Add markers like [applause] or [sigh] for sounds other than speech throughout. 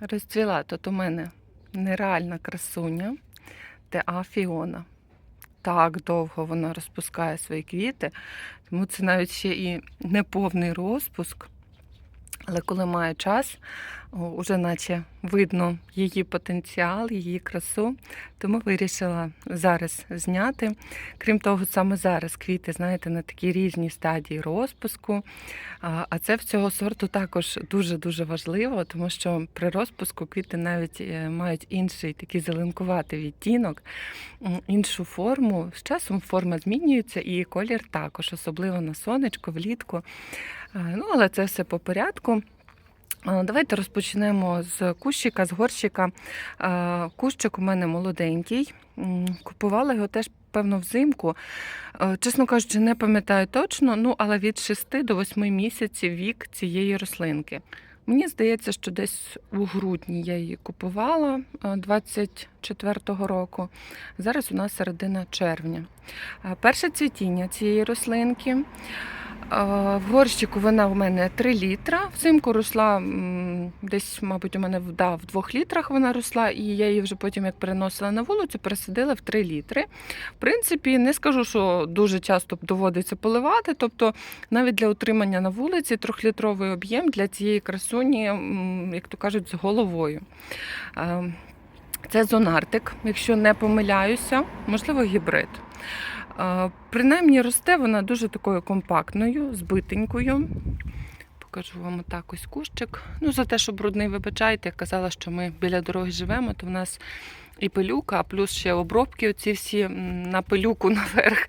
Розцвіла тут у мене нереальна красуня Теа Фіона. Так довго вона розпускає свої квіти, тому це навіть ще і неповний розпуск. Але коли має час, уже наче видно її потенціал, її красу. Тому вирішила зараз зняти. Крім того, саме зараз квіти, знаєте, на такій різній стадії розпуску. А це в цього сорту також дуже-дуже важливо, тому що при розпуску квіти навіть е, мають інший такий зеленкуватий відтінок, іншу форму. З часом форма змінюється і колір також, особливо на сонечко, влітку. Ну, але це все по порядку. Давайте розпочнемо з кущика, з горщика. Кущик у мене молоденький. Купувала його теж, певно, взимку. Чесно кажучи, не пам'ятаю точно, ну але від 6 до 8 місяців вік цієї рослинки. Мені здається, що десь у грудні я її купувала е, 24-го року. Зараз у нас середина червня. Перше цвітіння цієї рослинки. Е, В горщику вона у мене 3 літра. Взимку росла десь, мабуть, у мене в- да, в 2 літрах вона росла, і я її вже потім, як переносила на вулицю, пересадила в 3 літри. В принципі, не скажу, що дуже часто доводиться поливати. Тобто, навіть для утримання на вулиці трьохлітровий об'єм для цієї красуні, як то кажуть, з головою. Е, Це зонартик, якщо не помиляюся, можливо, гібрид. Принаймні росте вона дуже такою компактною, збитенькою. Покажу вам отак ось кущик. Ну, за те, що брудний, вибачайте, я казала, що ми біля дороги живемо, то в нас і пилюка, а плюс ще обробки оці всі на пилюку [laughs] наверх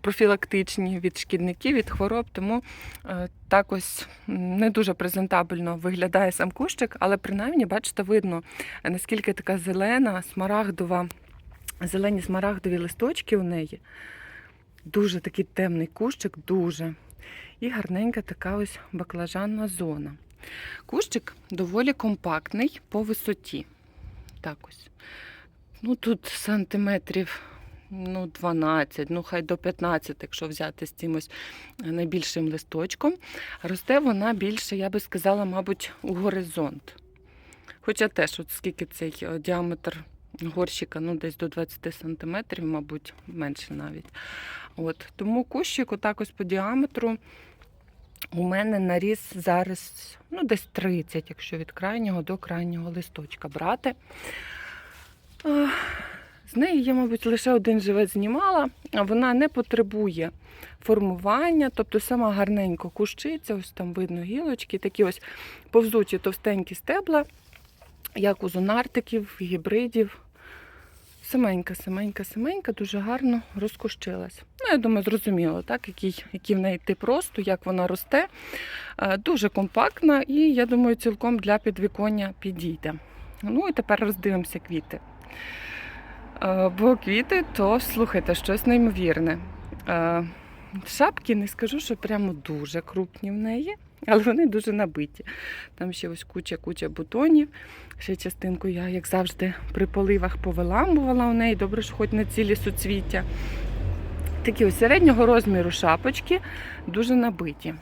профілактичні від шкідників, від хвороб. Тому е, так ось не дуже презентабельно виглядає сам кущик, але принаймні, бачите, видно, наскільки така зелена, смарагдова, зелені смарагдові листочки у неї. Дуже такий темний кущик, дуже. І гарненька така ось баклажанна зона. Кущик доволі компактний по висоті. Так ось. Ну тут сантиметрів ну, 12, ну хай до 15, якщо взяти з цим ось найбільшим листочком. Росте вона більше, я би сказала, мабуть, у горизонт. Хоча теж, от скільки цей е, діаметр горщика, ну десь до 20 сантиметрів, мабуть, менше навіть. От. Тому кущик отак ось по діаметру у мене наріс зараз ну, десь 30, якщо від крайнього до крайнього листочка брати. З неї я, мабуть, лише один живець знімала, а вона не потребує формування, тобто сама гарненько кущиться, ось там видно гілочки, такі ось повзучі товстенькі стебла, як у зонартиків, гібридів. Семенька, семенька, семенька, дуже гарно розкущилась. Ну, я думаю, зрозуміло, так, який, який в неї тип росту, як вона росте. Е, Дуже компактна і, я думаю, цілком для підвіконня підійде. Ну і тепер роздивимося квіти. Е, Бо квіти, то слухайте, щось неймовірне. Шапки не скажу, що прямо дуже крупні в неї, але вони дуже набиті. Там ще ось куча-куча бутонів. Ще частинку я, як завжди, при поливах повиламувала у неї. Добре, що хоч на цілі суцвіття. Такі ось середнього розміру шапочки, дуже набиті.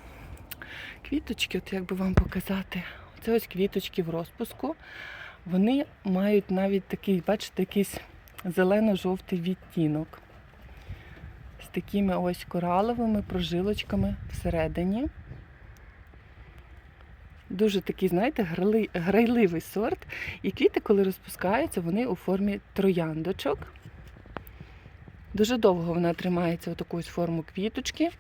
Квіточки, от як би вам показати, це ось квіточки в розпуску. Вони мають навіть такий, бачите, якийсь зелено-жовтий відтінок. Такими ось кораловими прожилочками всередині. Дуже такий, знаєте, грайливий сорт. І квіти, коли розпускаються, вони у формі трояндочок. Дуже довго вона тримається у таку ось форму квіточки.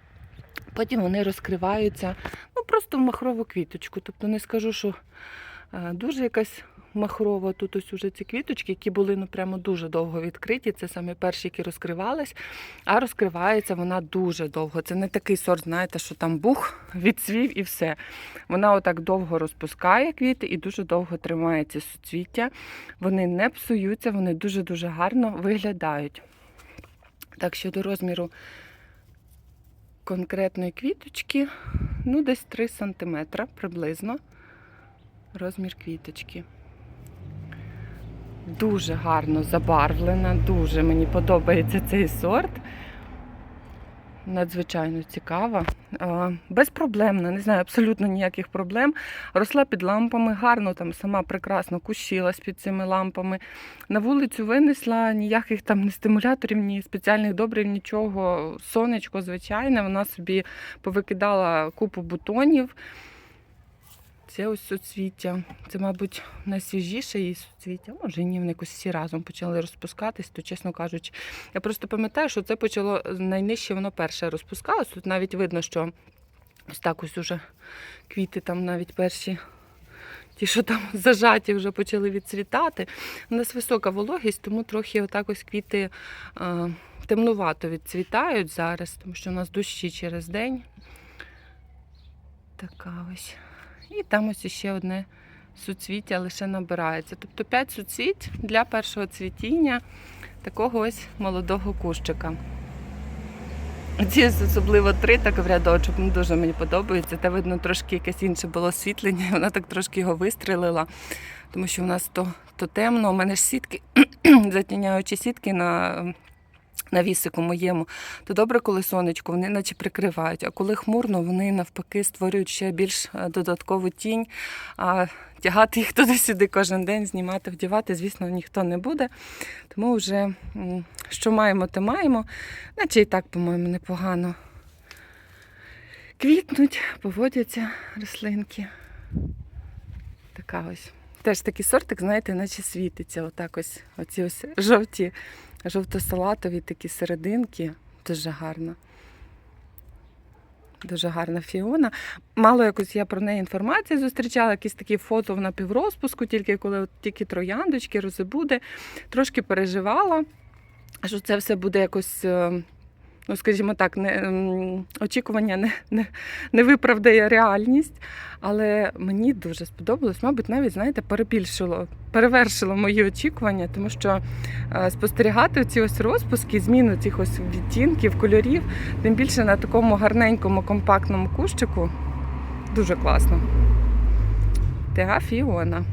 Потім вони розкриваються ну, просто в махрову квіточку. Тобто не скажу, що е, дуже якась махрова. Тут ось уже ці квіточки, які були ну, прямо дуже довго відкриті. Це саме перші, які розкривались, а розкривається вона дуже довго. Це не такий сорт, знаєте, що там бух, [laughs] відцвів і все. Вона отак довго розпускає квіти і дуже довго тримається суцвіття. Вони не псуються, вони дуже-дуже гарно виглядають. Так, щодо розміру конкретної квіточки, ну десь 3 см приблизно розмір квіточки. Дуже гарно забарвлена, дуже мені подобається цей сорт. Надзвичайно цікава. безпроблемна, не знаю, абсолютно ніяких проблем. Росла під лампами, гарно там сама прекрасно кущилась під цими лампами. На вулицю винесла ніяких там ні стимуляторів, ні спеціальних добрив, нічого. Сонечко, звичайне, вона собі повикидала купу бутонів. Це ось суцвіття. Це, мабуть, найсвіжіше її суцвіття. Може, ні, вони якось всі разом почали розпускатись, то, чесно кажучи, я просто пам'ятаю, що це почало найнижче, воно перше розпускалось. Тут навіть видно, що ось так ось уже квіти там навіть перші. Ті, що там [laughs] зажаті, вже почали відцвітати. У нас висока вологість, тому трохи отак ось квіти е, темнувато відцвітають зараз, тому що у нас дощі через день. Така ось. І там ось ще одне суцвіття лише набирається. Тобто 5 суцвіть для першого цвітіння такого ось молодого кущика. Ці особливо три так в рядочок, ну, дуже мені подобається. Та видно, трошки якесь інше було освітлення, [laughs] вона так трошки його вистрелила, тому що у нас то, то темно, у мене ж сітки, [clears throat] затіняючі сітки на на вісику моєму, то добре, коли сонечко, вони наче прикривають. А коли хмурно, вони навпаки створюють ще більш е, додаткову тінь. А тягати їх [laughs] туди-сюди кожен день, знімати, вдівати, звісно, ніхто не буде. Тому вже що маємо, то маємо. Наче і так, по-моєму, непогано. Квітнуть, поводяться рослинки. Така ось. Теж такий сортик, знаєте, наче світиться. Отак ось, оці ось жовті жовто-салатові такі серединки. Дуже гарно. Дуже гарна фіона. Мало якось я про неї інформації зустрічала, якісь такі фото в напіврозпуску, тільки коли от тільки трояндочки, розбуде. Трошки переживала, що це все буде якось, е, ну скажімо так, не, очікування не, не, не виправдає реальність. Але мені дуже сподобалось, мабуть, навіть, знаєте, перебільшило, перевершило мої очікування, тому що е, спостерігати ці ось розпуски, зміну цих ось відтінків, кольорів, тим більше на такому гарненькому компактному кущику. Дуже класно. Теафіона.